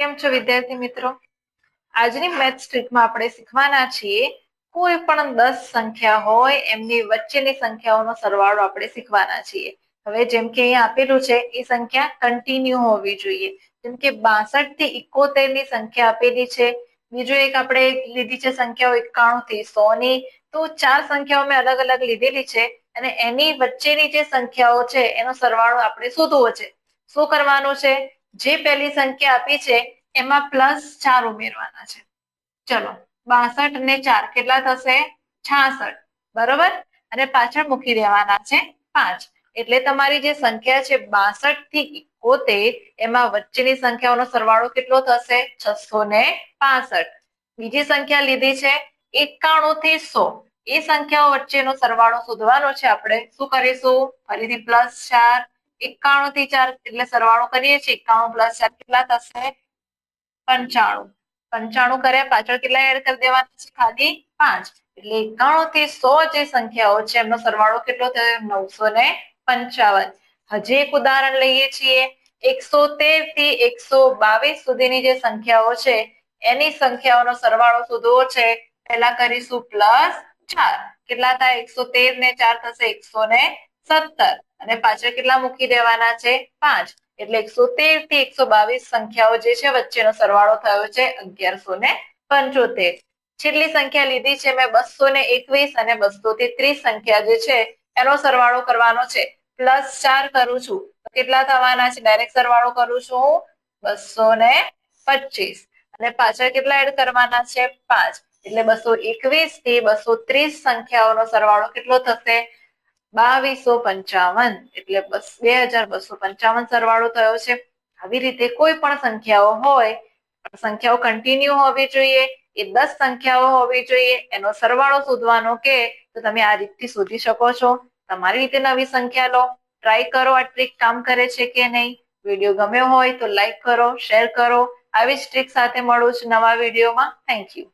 કેમ છો વિદ્યાર્થી મિત્રો? આજની મેથ ટ્રીકમાં આપણે શીખવાના છીએ, કોઈ પણ દસ સંખ્યા હોય, એમની વચ્ચેની સંખ્યાઓનો સરવાળો આપણે શીખવાના છીએ. હવે જેમ કે અહીંયા આપેલું છે, એ સંખ્યા કન્ટિન્યુ હોવી જોઈએ. જેમ કે બાસઠથી ઇકોતેરની સંખ્યા આપેલી છે. બીજું એક આપણે લીધી છે સંખ્યાઓ એકાણું થી સો ની. તો ચાર સંખ્યાઓ મેં અલગ અલગ લીધેલી છે અને એની વચ્ચેની જે સંખ્યાઓ છે, એનો સરવાળો આપણે શોધવો છે. શું કરવાનું છે? જે પહેલી સંખ્યા આપી છે, એમાં પ્લસ ચાર ઉમેરવાના છે. ચલો, બાસઠ ને ચાર કેટલા થશે? છાસઠ. બરોબર? અને પાછળ મૂકી દેવાના છે પાંચ. એટલે તમારી જે સંખ્યા છે બાસઠથી ઇકોતેર એમાં વચ્ચેની સંખ્યાઓનો સરવાળો કેટલો થશે? છસો ને પાસઠ. બીજી સંખ્યા લીધી છે એકાણું થી સો. એ સંખ્યાઓ વચ્ચેનો સરવાળો શોધવાનો છે આપણે. શું કરીશું? ફરીથી પ્લસ ચાર એકાણું થી ચાર એટલે સરવાળો કરીએ છીએ, એકાણું પ્લસ ચાર કેટલા થશે? પંચાણું. પંચાણું કર્યા, પાછળ કેટલા એડ કરી દેવાના છે? ખાલી પાંચ. એટલે એકાણું થી સો જે સંખ્યાઓ છે, એમનો સરવાળો કેટલો થયો? નવસો ને પંચાવન. હજી એક ઉદાહરણ લઈએ છીએ. એકસો તેરથી એકસો બાવીસ સુધીની જે સંખ્યાઓ છે, એની સંખ્યાઓનો સરવાળો શોધવો છે. પહેલા કરીશું પ્લસ ચાર. કેટલા થાય? એકસો તેર ને ચાર થશે, એકસો ને સત્તર. અને પાછળ કેટલા મૂકી દેવાના છે? પાંચ. એટલે એકસો તેરથી એકસો બાવીસ સંખ્યાઓ જે છે વચ્ચેનો સરવાળો થયો છે અગિયારસો ને પંચોતેર. છેલ્લી સંખ્યા લીધી છે મેં બસો ને એકવીસ અને બસો થી ત્રીસ સંખ્યા જે છે એનો સરવાળો કરવાનો છે. પ્લસ ચાર કરું છું. કેટલા થવાના છે? ડાયરેક્ટ સરવાળો કરું છું બસો ને પચીસ. અને પાછળ કેટલા એડ કરવાના છે? પાંચ. એટલે બસો એકવીસથી બસો ત્રીસ સંખ્યાઓનો સરવાળો કેટલો થશે? બાવીસો પંચાવન એટલે બસ બે હજાર બસો પંચાવન સરવાળો થયો છે. આવી રીતે કોઈ પણ સંખ્યાઓ હોય સંખ્યાઓ કન્ટિન્યુ હોવી જોઈએ. એ દસ સંખ્યાઓ હોવી જોઈએ. એનો સરવાળો શોધવાનો કે તો તમે આ રીતથી શોધી શકો છો. તમારી રીતે નવી સંખ્યા લો. ટ્રાય કરો આ ટ્રીક કામ કરે છે કે નહીં. વીડિયો ગમ્યો હોય તો લાઈક કરો શેર કરો. આવી જ ટ્રીક સાથે મળું છું નવા વિડીયોમાં. Thank you